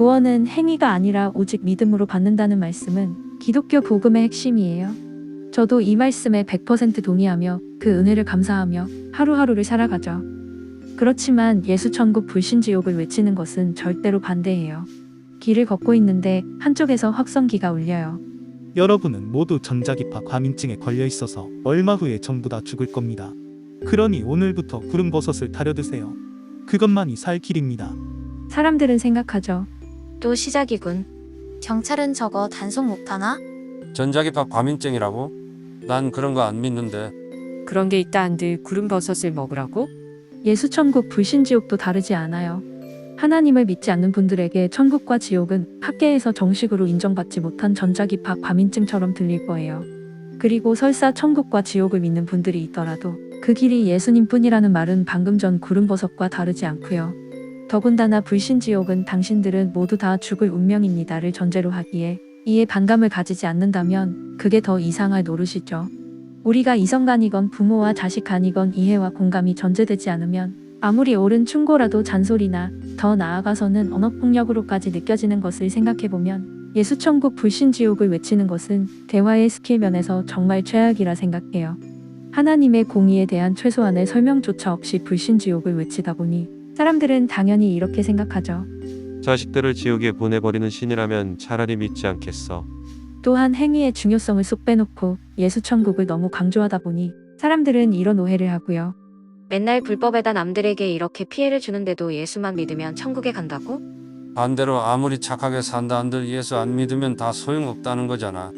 구원은 행위가 아니라 오직 믿음으로 받는다는 말씀은 기독교 복음의 핵심이에요. 저도 이 말씀에 100% 동의하며 그 은혜를 감사하며 하루하루를 살아가죠. 그렇지만 예수천국 불신지옥을 외치는 것은 절대로 반대예요. 길을 걷고 있는데 한쪽에서 확성기가 울려요. 여러분은 모두 전자기파 과민증에 걸려 있어서 얼마 후에 전부 다 죽을 겁니다. 그러니 오늘부터 구름 버섯을 타려 드세요. 그것만이 살 길입니다. 사람들은 생각하죠. 또 시작이군. 경찰은 저거 단속 못하나? 전자기파 과민증이라고? 난 그런 거 안 믿는데. 그런 게 있다 한들 구름버섯을 먹으라고? 예수 천국 불신 지옥도 다르지 않아요. 하나님을 믿지 않는 분들에게 천국과 지옥은 학계에서 정식으로 인정받지 못한 전자기파 과민증처럼 들릴 거예요. 그리고 설사 천국과 지옥을 믿는 분들이 있더라도 그 길이 예수님 뿐이라는 말은 방금 전 구름버섯과 다르지 않고요. 더군다나 불신지옥은 당신들은 모두 다 죽을 운명입니다를 전제로 하기에 이에 반감을 가지지 않는다면 그게 더 이상할 노릇이죠. 우리가 이성간이건 부모와 자식 간이건 이해와 공감이 전제되지 않으면 아무리 옳은 충고라도 잔소리나 더 나아가서는 언어폭력으로까지 느껴지는 것을 생각해보면 예수천국 불신지옥을 외치는 것은 대화의 스킬 면에서 정말 최악이라 생각해요. 하나님의 공의에 대한 최소한의 설명조차 없이 불신지옥을 외치다 보니 사람들은 당연히 이렇게 생각하죠. 자식들을 지옥에 보내버리는 신이라면 차라리 믿지 않겠어. 또한 행위의 중요성을 쏙 빼놓고 예수 천국을 너무 강조하다 보니 사람들은 이런 오해를 하고요. 맨날 불법에다 남들에게 이렇게 피해를 주는데도 예수만 믿으면 천국에 간다고? 반대로 아무리 착하게 산다 한들 예수 안 믿으면 다 소용없다는 거잖아.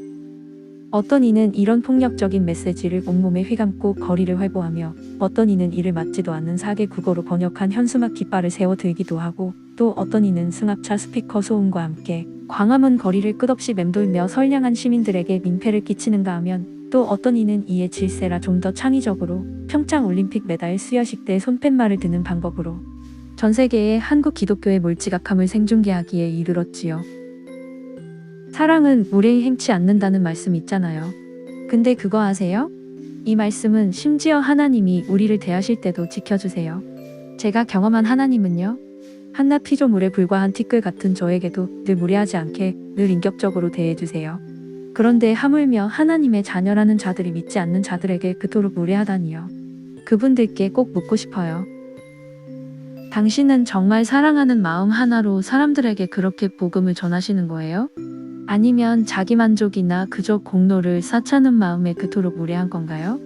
어떤 이는 이런 폭력적인 메시지를 온몸에 휘감고 거리를 활보하며 어떤 이는 이를 맞지도 않는 사개 국어로 번역한 현수막 깃발을 세워 들기도 하고 또 어떤 이는 승합차 스피커 소음과 함께 광화문 거리를 끝없이 맴돌며 선량한 시민들에게 민폐를 끼치는가 하면 또 어떤 이는 이에 질세라 좀 더 창의적으로 평창 올림픽 메달 수여식 때 손팻말을 드는 방법으로 전 세계의 한국 기독교의 몰지각함을 생중계하기에 이르렀지요. 사랑은 무례히 행치 않는다는 말씀 있잖아요. 근데 그거 아세요? 이 말씀은 심지어 하나님이 우리를 대하실 때도 지켜주세요. 제가 경험한 하나님은요. 한낱 피조물에 불과한 티끌 같은 저에게도 늘 무례하지 않게 늘 인격적으로 대해주세요. 그런데 하물며 하나님의 자녀라는 자들이 믿지 않는 자들에게 그토록 무례하다니요. 그분들께 꼭 묻고 싶어요. 당신은 정말 사랑하는 마음 하나로 사람들에게 그렇게 복음을 전하시는 거예요? 아니면 자기 만족이나 그저 공로를 쌓자는 마음에 그토록 무례한 건가요?